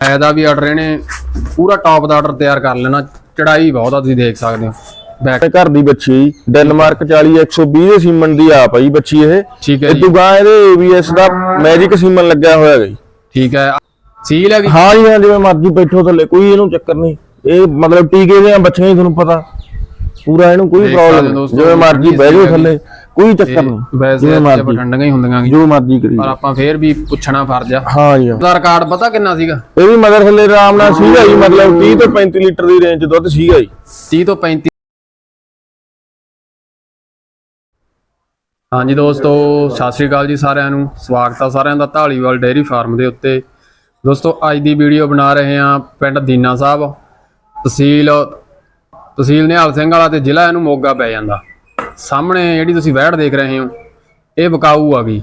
ਐਦਾ ਵੀ ਆਰਡਰ ਇਹਨੇ ਪੂਰਾ ਟੌਪ ਦਾ ਆਰਡਰ ਤਿਆਰ ਕਰ ਲੈਣਾ ਚੜਾਈ ਬਹੁਤ ਆ ਤੁਸੀਂ ਦੇਖ ਸਕਦੇ ਹੋ। ਬੈਕ ਘਰ ਦੀ ਬੱਚੀ ਹੈ ਜੀ। ਡੈਨਮਾਰਕ 40 120 ਦੇ ਸੀਮਨ ਦੀ ਆਪ ਆ ਜੀ ਬੱਚੀ ਇਹ। ਠੀਕ ਹੈ ਇਹ ਜੀ। ਦੁਗਾ ਇਹਦੇ ABS ਦਾ ਮੈਜਿਕ ਸੀਮਨ ਲੱਗਿਆ ਹੋਇਆ ਹੈ ਜੀ। ਠੀਕ ਹੈ। ਸੀਲ ਹੈਗੀ ਹਾਂ ਜੀ ਹਾਂ ਜਿਵੇਂ ਮਰਜ਼ੀ ਬੈਠੋ ਥੱਲੇ ਕੋਈ ਇਹਨੂੰ ਚੱਕਰ ਨਹੀਂ। ਇਹ ਮਤਲਬ ਟੀਕੇ ਦੇ ਬੱਚੀਆਂ ਹੀ ਤੁਹਾਨੂੰ ਪਤਾ। ਪੂਰਾ ਇਹਨੂੰ ਕੋਈ ਪ੍ਰੋਬਲਮ ਜਿਵੇਂ ਮਰਜ਼ੀ ਬਹਿ ਜਾਓ। ਥੱਲੇ ਕੋਈ ਚੱਕਰ ਨਹੀਂ। ਵੈਸੇ ਮਰਜ਼ੀ। ਠੰਡੀਆਂ ਹੀ ਹੁੰਦੀਆਂ। ਜੋ ਮਰਜ਼ੀ ਕਰੀ ਪਰ ਆਪਾਂ ਫੇਰ ਵੀ ਪੁੱਛਣਾ ਫਰਜ਼ ਆ। ਹਾਂ ਜੀ। ਦਾ ਰਿਕਾਰਡ ਪਤਾ ਕਿੰਨਾ ਸੀਗਾ? ਇਹ ਵੀ ਮਦਰ ਥੱਲੇ ਆਰਾਮ ਨਾਲ ਸੀਗਾ ਜੀ ਮਤਲਬ 30 ਤੋਂ 35 ਲੀਟਰ ਦੀ ਰੇਂਜ ਦੁੱਧ ਸੀਗਾ ਜੀ। 30 ਤੋਂ 35 ਹਾਂਜੀ ਦੋਸਤੋ ਸਤਿ ਸ਼੍ਰੀ ਅਕਾਲ ਜੀ ਸਾਰਿਆਂ ਨੂੰ। ਸਵਾਗਤ ਆ ਸਾਰਿਆਂ ਦਾ ਢਾਲੀਵਾਲ ਡੇਅਰੀ ਫਾਰਮ ਦੇ ਉੱਤੇ। ਦੋਸਤੋ ਅੱਜ ਦੀ ਵੀਡੀਓ ਬਣਾ ਰਹੇ ਹਾਂ ਪਿੰਡ ਦੀਨਾ ਸਾਹਿਬ ਤਹਿਸੀਲ ਤਹਿਸੀਲ ਨਿਹਾਲ ਸਿੰਘ ਵਾਲਾ ਤੇ ਜ਼ਿਲ੍ਹਾ ਇਹਨੂੰ ਮੋਗਾ ਪੈ ਜਾਂਦਾ। ਸਾਹਮਣੇ ਜਿਹੜੀ ਤੁਸੀਂ ਵਹਿੜ ਦੇਖ ਰਹੇ ਹੋ, ਇਹ ਬਕਾਊ ਆ ਗਈ।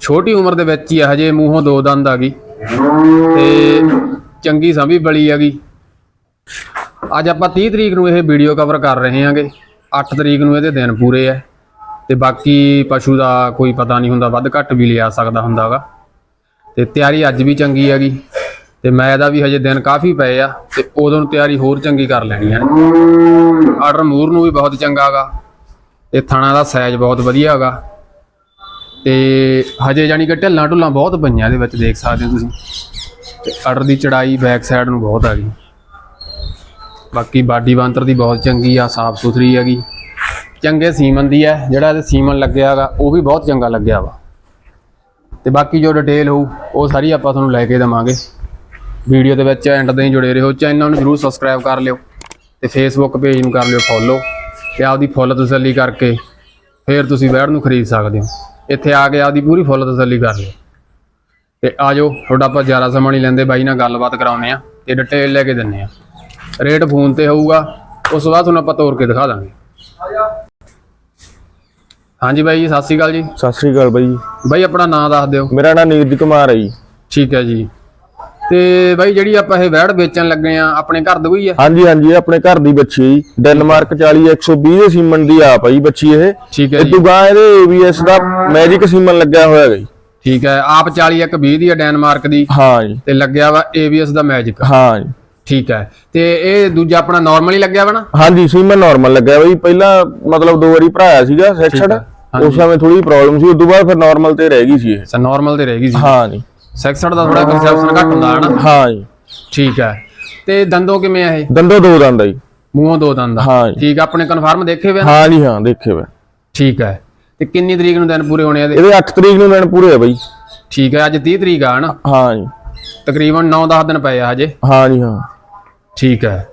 ਛੋਟੀ ਉਮਰ ਦੇ ਵਿੱਚ ਹੀ ਆ ਹਜੇ ਮੂੰਹੋਂ ਦੋ ਦੰਦ ਆ ਗਈ ਤੇ ਚੰਗੀ ਸਮੀ ਬਲੀ ਆ ਗਈ। ਅੱਜ ਆਪਾਂ 30 ਤਰੀਕ ਨੂੰ ਇਹ ਵੀਡੀਓ ਕਵਰ ਕਰ ਰਹੇ ਹਾਂਗੇ। 8 ਤਰੀਕ ਨੂੰ ਇਹਦੇ ਦਿਨ ਪੂਰੇ ਐ ਤੇ ਬਾਕੀ ਪਸ਼ੂ ਦਾ ਕੋਈ ਪਤਾ ਨਹੀਂ ਹੁੰਦਾ, ਵੱਧ ਘੱਟ ਵੀ ਲਿਆ ਸਕਦਾ ਹੁੰਦਾਗਾ। ਤੇ ਤਿਆਰੀ ਅੱਜ ਵੀ ਚੰਗੀ ਹੈਗੀ ਤੇ ਮੈਂ ਦਾ ਵੀ ਹਜੇ ਦਿਨ ਕਾਫੀ ਪਏ ਆ ਤੇ ਉਦੋਂ ਨੂੰ ਤਿਆਰੀ ਹੋਰ ਚੰਗੀ ਕਰ ਲੈਣੀ ਆ। ਆਰਡਰ ਮੂਰ ਨੂੰ ਵੀ ਬਹੁਤ ਚੰਗਾ ਹੈਗਾ ਤੇ ਥਾਣਾ ਦਾ ਸਾਈਜ਼ ਬਹੁਤ ਵਧੀਆ ਹੈਗਾ ਤੇ ਹਜੇ ਜਾਨੀ ਕਿ ਢਿੱਲਾਂ ਢੁੱਲਾਂ ਬਹੁਤ ਪਈਆਂ ਇਹਦੇ ਵਿੱਚ ਦੇਖ ਸਕਦੇ ਹੋ ਤੁਸੀਂ। ਤੇ ਆਰਡਰ ਦੀ ਚੜਾਈ ਬੈਕ ਸਾਈਡ ਨੂੰ ਬਹੁਤ ਆ ਗਈ। ਬਾਕੀ ਬਾਡੀ ਬਾਂਤਰ ਦੀ ਬਹੁਤ ਚੰਗੀ ਆ, ਸਾਫ਼ ਸੁਥਰੀ ਹੈਗੀ। ਚੰਗੇ ਸੀਮਨ ਦੀ ਹੈ ਜਿਹੜਾ ਇਹਦੇ ਸੀਮਨ ਲੱਗਿਆ ਹੈਗਾ ਉਹ ਵੀ ਬਹੁਤ ਚੰਗਾ ਲੱਗਿਆ ਵਾ। ਤੇ ਬਾਕੀ ਜੋ ਡਿਟੇਲ ਹੋਊ, ਉਹ ਸਾਰੀ ਆਪਾਂ ਤੁਹਾਨੂੰ ਲੈ ਕੇ ਦੇਵਾਂਗੇ। ਵੀਡੀਓ ਦੇ ਵਿੱਚ ਐਂਡ ਤਾਈਂ ਜੁੜੇ ਰਹੋ। ਚੈਨਲ ਨੂੰ ਜਰੂਰ ਸਬਸਕ੍ਰਾਈਬ ਕਰ ਲਿਓ ਤੇ ਫੇਸਬੁੱਕ ਪੇਜ ਨੂੰ ਕਰ ਲਿਓ ਫੋਲੋ ਤੇ ਆਪਦੀ ਫੁੱਲ ਤਸੱਲੀ ਕਰਕੇ ਫਿਰ ਤੁਸੀਂ ਵੈੜ ਨੂੰ ਖਰੀਦ ਸਕਦੇ ਹੋ। ਇੱਥੇ ਆ ਕੇ ਆਪਦੀ ਪੂਰੀ ਫੁੱਲ ਤਸੱਲੀ ਕਰ ਲਿਓ। ਤੇ ਆਜੋ ਤੁਹਾਡਾ ਆਪਾਂ ਜ਼ਿਆਦਾ ਸਮਾਂ ਨਹੀਂ ਲੈਂਦੇ ਬਾਈ ਨਾਲ ਗੱਲਬਾਤ ਕਰਾਉਨੇ ਆ ਤੇ ਡਿਟੇਲ ਲੈ ਕੇ ਦਿੰਨੇ ਆ ਰੇਟ ਫੋਨ ਤੇ ਹੋਊਗਾ ਉਸ ਤੋਂ ਬਾਅਦ ਤੁਹਾਨੂੰ ਆਪਾਂ ਤੋੜ ਕੇ ਦਿਖਾ ਦਾਂਗੇ। ਹਾਂਜੀ ਬਾਈ ਜੀ ਸਤਿ ਸ਼੍ਰੀ ਅਕਾਲ ਜੀ। ਸਤਿ ਸ੍ਰੀ ਅਕਾਲ ਬਾਈ ਬਾਈ ਆਪਣਾ ਨਾਮ ਦੱਸ ਦਿਓ। ਮੇਰਾ ਨਾਮ ਨੀਰਜ ਕੁਮਾਰ ਹੈ ਜੀ। ਠੀਕ ਹੈ ਜੀ। ਤੇ ਬਾਈ ਜਿਹੜੀ ਆਪਾਂ ਇਹ ਵੈੜ ਵੇਚਣ ਲੱਗੇ ਆ ਆਪਣੇ ਘਰ ਦੀ ਹੋਈ ਆ? ਹਾਂਜੀ ਹਾਂਜੀ ਇਹ ਆਪਣੇ ਘਰ ਦੀ ਬੱਚੀ ਹੈ ਜੀ। ਡੈਨਮਾਰਕ 40 120 ਦੇ ਸੀਮਨ ਦੀ ਆਪ ਆ ਜੀ ਬੱਚੀ ਇਹ। ਠੀਕ ਹੈ ਜੀ। ਦੁਗਾ ਇਹਦੇ ABS ਦਾ ਮੈਜਿਕ ਸੀਮਨ ਲੱਗਿਆ ਹੋਇਆ ਹੈ ਜੀ। ਠੀਕ ਹੈ ਆਪ 40 ਇੱਕ 20 ਦੀ ਆ ਡੈਨਮਾਰਕ ਦੀ। ਹਾਂ ਜੀ। ਤੇ ਲੱਗਿਆ ਵਾ ABS ਦਾ ਮੈਜਿਕ ਹਾਂ ਜੀ। ਠੀਕ ਹੈ ਤੇ ਇਹ ਦੂਜਾ ਆਪਣਾ ਨਾਰਮਲ ਹੀ ਲੱਗਿਆ ਵਾ ਨਾ? ਹਾਂਜੀ ਸੀਮਨ ਨਾਰਮਲ ਲੱਗਿਆ ਬਈ ਪਹਿਲਾਂ ਮਤਲਬ ਦੋ ਵਾਰੀ ਭਰਾਇਆ ਸੀਗਾ ਸੈਕਸ਼ਨ। ਉਸ ਸਮੇਂ ਥੋੜੀ ਪ੍ਰੋਬਲਮ ਸੀ ਉਸ ਤੋਂ ਬਾਅਦ ਫਿਰ ਨਾਰਮਲ ਤੇ ਰਹਿ ਗਈ ਸੀ ਇਹ। ਸਰ ਨਾਰਮਲ ਤੇ ਰਹੇਗੀ ਸੀ। ਹਾਂ ਜੀ। ਸੈਕਸਡ ਦਾ ਥੋੜਾ ਕੰਸੈਪਸ਼ਨ ਘੱਟ ਹੁੰਦਾ ਹੈ ਨਾ ਹਾਂ ਜੀ। ਠੀਕ ਹੈ। ਤੇ ਦੰਦੋਂ ਕਿਵੇਂ ਆ ਇਹ? ਦੰਦੋ ਦੋ ਦੰਦ ਆ ਜੀ। ਮੂੰਹੋਂ ਦੋ ਦੰਦ ਆ। ਹਾਂ ਜੀ। ਠੀਕ ਆ, ਆਪਣੇ ਕਨਫਰਮ ਦੇਖੇ ਵੇ? ਹਾਂ ਜੀ ਹਾਂ ਦੇਖੇ ਵੇ। ਠੀਕ ਹੈ। ਤੇ ਕਿੰਨੀ ਤਰੀਕ ਨੂੰ ਦਿਨ ਪੂਰੇ ਹੋਣੇ ਆ ਇਹਦੇ? ਇਹਦੇ 8 ਤਰੀਕ ਨੂੰ ਦਿਨ ਪੂਰੇ ਆ ਬਈ। ਠੀਕ ਹੈ ਅੱਜ 30 ਤਰੀਕ ਆ ਹਨਾ? ਹਾਂ ਜੀ। ਤਕਰੀਬਨ 9-10 ਦਿਨ ਪਏ ਆ ਹਜੇ। ਹਾਂ ਜੀ ਹਾਂ। ਠੀਕ ਹੈ।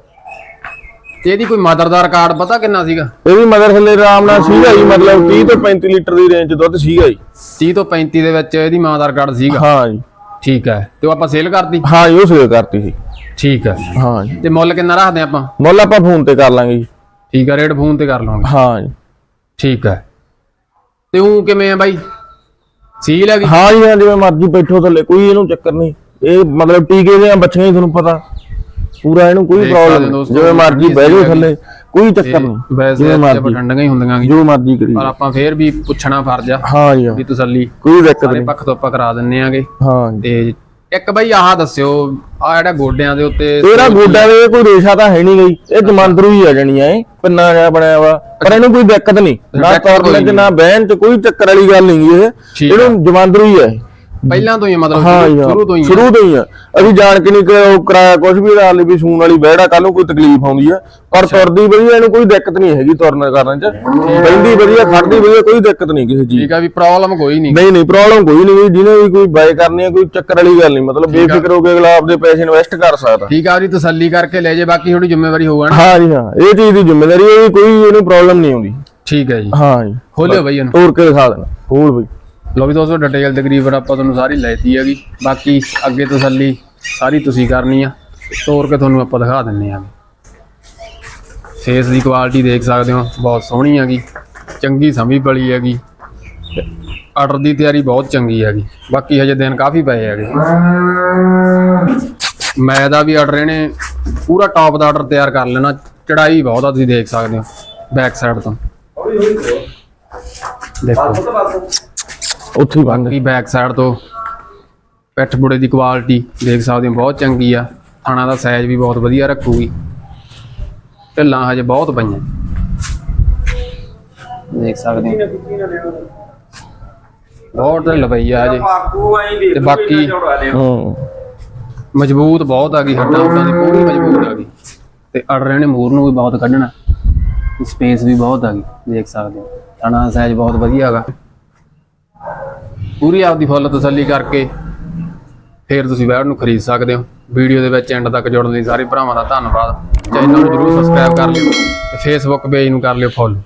ਤੇ ਇਹਦੀ ਕੋਈ ਮਦਰ ਦਾ ਰਿਕਾਰਡ ਪਤਾ ਕਿੰਨਾ ਸੀਗਾ? ਇਹ ਵੀ ਮਦਰ ਥੱਲੇ ਆਰਾਮ ਨਾਲ ਸੀਗਾ ਜੀ ਮਤਲਬ 30 ਤੋਂ 35 ਲੀਟਰ ਦੀ ਰੇਂਜ ਦੁੱਧ ਸੀਗਾ ਜੀ। 30 ਤੋਂ 35 ਦੇ ਵਿੱਚ ਇਹਦੀ ਮਾਂ ਦਾ ਰਿਕਾਰਡ ਸੀਗਾ। ਹਾਂ ਜੀ। ਠੀਕ ਹੈ। ਤੇ ਉਹ ਆਪਾਂ ਸੇਲ ਕਰਤੀ? ਹਾਂ ਉਹ ਸੇਲ ਕਰਤੀ ਸੀ। ਠੀਕ ਹੈ। ਹਾਂ ਜੀ। ਤੇ ਮੁੱਲ ਕਿੰਨਾ ਰੱਖਦੇ ਆਪਾਂ? ਮੁੱਲ ਆਪਾਂ ਫੋਨ ਤੇ ਕਰ ਲਾਂਗੇ ਜੀ। ਠੀਕ ਹੈ ਰੇਟ ਫੋਨ ਤੇ ਕਰ ਲਵਾਂਗੇ ਹਾਂ ਜੀ। ਠੀਕ ਹੈ। ਤੇ ਉਹ ਕਿਵੇਂ ਆ ਬਾਈ? ਸੀਲ ਹੈਗੀ? ਹਾਂ ਜੀ ਹਾਂ ਜਿਵੇਂ ਮਰਜ਼ੀ ਬੈਠੋ ਥੱਲੇ ਕੋਈ ਇਹਨੂੰ ਚੱਕਰ ਨਹੀਂ। ਇਹ ਮਤਲਬ ਟੀਕੇ ਦੇ ਬੱਚੀਆਂ ਹੀ ਤੁਹਾਨੂੰ ਪਤਾ। ਪੂਰਾ ਇਹਨੂੰ ਕੋਈ ਪ੍ਰੋਬਲਮ ਜਿਵੇਂ ਮਰਜ਼ੀ ਬਹਿ ਜਾਓ। ਥੱਲੇ। ਕੋਈ ਚੱਕਰ ਨਹੀਂ। ਵੈਸੇ ਮਰਜ਼ੀ। ਠੰਡੀਆਂ ਹੀ ਹੁੰਦੀਆਂ। ਜੋ ਮਰਜ਼ੀ ਕਰੀ ਪਰ ਆਪਾਂ ਫੇਰ ਵੀ ਪੁੱਛਣਾ ਫਰਜ਼ ਆ ਹਾਂ ਜੀ। ਵੀ ਤਸੱਲੀ। ਕੋਈ ਦਿੱਕਤ ਨਹੀਂ। ਪੱਖ ਤੋਂ ਆਪਾਂ ਕਰਾ ਦਿੰਨੇ ਆਗੇ। ਹਾਂ ਤੇ ਇੱਕ ਬਾਈ ਆਹ ਦੱਸਿਓ ਆ ਜਿਹੜਾ ਗੋਡਿਆਂ ਦੇ ਉੱਤੇ ਤੇਰਾ ਗੋਡਾ ਦੇ ਕੋਈ ਰੇਸ਼ਾ ਤਾਂ ਹੈ ਨਹੀਂ ਗਈ। ਇਹ ਜਮਾਂਦਰੂ ਹੀ ਆ ਜਾਣੀ ਐ ਪੰਨਾ ਜਿਹਾ ਬਣਿਆ ਵਾ। ਪਰ ਇਹਨੂੰ ਕੋਈ ਦਿੱਕਤ ਨਹੀਂ। ਨਾ ਤੁਰਨ ਚ ਨਾ ਬਹਿਣ ਚ ਕੋਈ ਚੱਕਰ ਵਾਲੀ ਗੱਲ ਨਹੀਂ ਇਹ। ਇਹਨੂੰ ਜਮਾਂਦਰੂ ਹੀ ਆ ਇਹ। ਪਹਿਲਾਂ ਤੋਂ ਹੀ ਆ ਮਤਲਬ। ਸ਼ੁਰੂ ਤੋਂ ਹੀ ਆ। ਸ਼ੁਰੂ ਤੋਂ ਹੀ ਆ। ਅਸੀਂ ਜਾਣ ਕੇ ਨਹੀਂ ਕਿ ਉਹ ਕਰਾਇਆ ਕੁਝ ਵੀ ਹਾਲੇ ਵੀ ਸੂਣ ਵਾਲੀ ਬਹਿੜਾ ਕੱਲ ਨੂੰ ਕੋਈ ਤਕਲੀਫ ਆਉਂਦੀ ਆ। ਪਰ ਤੁਰਦੀ ਵਧੀਆ ਇਹਨੂੰ ਕੋਈ ਦਿੱਕਤ ਨਹੀਂ ਹੈਗੀ ਤੁਰਨ ਕਰਨ ਚ। ਬੈਂਦੀ ਵਧੀਆ ਖੜਦੀ ਵਧੀਆ ਕੋਈ ਦਿੱਕਤ ਨਹੀਂ ਕਿਸੇ ਚੀਜ਼ ਠੀਕ ਆ ਵੀ ਪ੍ਰੋਬਲਮ ਕੋਈ ਨਹੀਂ। ਨਹੀਂ ਨਹੀਂ ਪ੍ਰੋਬਲਮ ਕੋਈ ਨਹੀਂ ਜਿਹਨੇ ਵੀ ਕੋਈ ਬਾਏ ਕਰਨੀ ਹੈ ਕੋਈ ਚੱਕਰ ਵਾਲੀ ਗੱਲ ਨਹੀਂ। ਮਤਲਬ ਬੇਫਿਕਰ ਹੋ ਕੇ ਅਗਲਾ ਆਪਦੇ ਪੈਸੇ ਇਨਵੈਸਟ ਕਰ ਸਕਦਾ। ਠੀਕ ਆ ਉਹਦੀ ਤਸੱਲੀ ਕਰਕੇ ਲੈ ਜੇ ਬਾਕੀ ਥੋੜੀ ਜ਼ਿੰਮੇਵਾਰੀ ਹੋਊਗਾ ਨਾ ਹਾਂ ਜੀ ਹਾਂ। ਇਹ ਚੀਜ਼ ਦੀ ਜ਼ਿੰਮੇਵਾਰੀ ਹੈ ਵੀ ਕੋਈ ਇਹਨੂੰ ਪ੍ਰੋਬਲਮ ਨਹੀਂ ਆਉਂਦੀ। ਠੀਕ ਹੈ ਜੀ। ਹਾਂ ਜੀ। ਖੋਲਿਓ ਬਈ ਇਹਨੂੰ। ਤੋੜ ਕੇ ਦਿਖਾ ਦੇਣਾ ਹੋਰ ਬਈ। ਲੋ ਵੀ ਦੋਸਤੋ ਡਿਟੇਲ ਤਕਰੀਬਨ ਆਪਾਂ ਤੁਹਾਨੂੰ ਸਾਰੀ ਲੈਤੀ ਹੈਗੀ। ਬਾਕੀ ਅੱਗੇ ਤਸੱਲੀ ਸਾਰੀ ਤੁਸੀਂ ਕਰਨੀ ਆ। ਤੋਰ ਕੇ ਤੁਹਾਨੂੰ ਆਪਾਂ ਦਿਖਾ ਦਿੰਨੇ ਆ। ਫੇਸ ਦੀ ਕੁਆਲਿਟੀ ਦੇਖ ਸਕਦੇ ਹੋ, ਬਹੁਤ ਸੋਹਣੀ ਹੈਗੀ। ਚੰਗੀ ਸਮੀ ਪਲੀ ਹੈਗੀ। ਆਰਡਰ ਦੀ ਤਿਆਰੀ ਬਹੁਤ ਚੰਗੀ ਹੈਗੀ। ਬਾਕੀ ਹਜੇ ਦਿਨ ਕਾਫੀ ਪਏ ਹੈਗੇ। ਮੈਂ ਦਾ ਵੀ ਆਰਡਰ ਇਹਨੇ ਪੂਰਾ ਟੌਪ ਦਾ ਆਰਡਰ ਤਿਆਰ ਕਰ ਲੈਣਾ। ਚੜਾਈ ਬਹੁਤ ਆ, ਤੁਸੀਂ ਦੇਖ ਸਕਦੇ ਹੋ ਬੈਕ ਸਾਈਡ ਤੋਂ। ਦੇਖੋ। ਉੱਥੇ ਹੀ ਬੰਦ ਬਾਕੀ ਬੈਕ ਸਾਈਡ ਤੋਂ ਪਿੱਠ ਬੁੜੇ ਦੀ ਕੁਆਲਿਟੀ ਦੇਖ ਸਕਦੇ ਹੋ ਬਹੁਤ ਚੰਗੀ ਆ। ਥਾਣਾ ਦਾ ਸਾਈਜ਼ ਵੀ ਬਹੁਤ ਵਧੀਆ ਰੱਖੂਗੀ। ਢਿੱਲਾਂ ਹਜੇ ਬਹੁਤ ਪਈਆਂ। ਦੇਖ ਸਕਦੇ ਹੋ। ਬਹੁਤ ਢਿੱਲ ਪਈ ਆ ਹਜੇ। ਤੇ ਬਾਕੀ- ਹੂੰ। ਮਜ਼ਬੂਤ ਬਹੁਤ ਆ ਗਈ ਹੱਡਾਂ ਹੁੱਡਾਂ ਦੀ ਪੂਰੀ ਮਜ਼ਬੂਤ ਆ ਗਈ। ਤੇ ਅੜ ਰਹੇ ਨੇ ਮੂਰ ਨੂੰ ਵੀ ਬਹੁਤ ਕੱਢਣਾ। ਸਪੇਸ ਵੀ ਬਹੁਤ ਆ ਗਈ ਦੇਖ ਸਕਦੇ ਹੋ। ਥਾਣਾ ਦਾ ਸਾਈਜ਼ ਬਹੁਤ ਵਧੀਆ ਹੈਗਾ। ਪੂਰੀ ਆਪਦੀ ਫੁੱਲ ਤਸੱਲੀ ਕਰਕੇ ਫਿਰ ਤੁਸੀਂ ਵੈੜ ਨੂੰ ਖਰੀਦ ਸਕਦੇ ਹੋ। ਵੀਡੀਓ ਦੇ ਵਿੱਚ ਐਂਡ ਤੱਕ ਜੁੜਨ ਲਈ ਸਾਰੇ ਭਰਾਵਾਂ ਦਾ ਧੰਨਵਾਦ। ਚੈਨਲ ਨੂੰ ਜਰੂਰ ਸਬਸਕ੍ਰਾਈਬ ਕਰ ਲਿਓ ਤੇ ਫੇਸਬੁੱਕ ਪੇਜ ਨੂੰ ਕਰ ਲਿਓ ਫੋਲੋ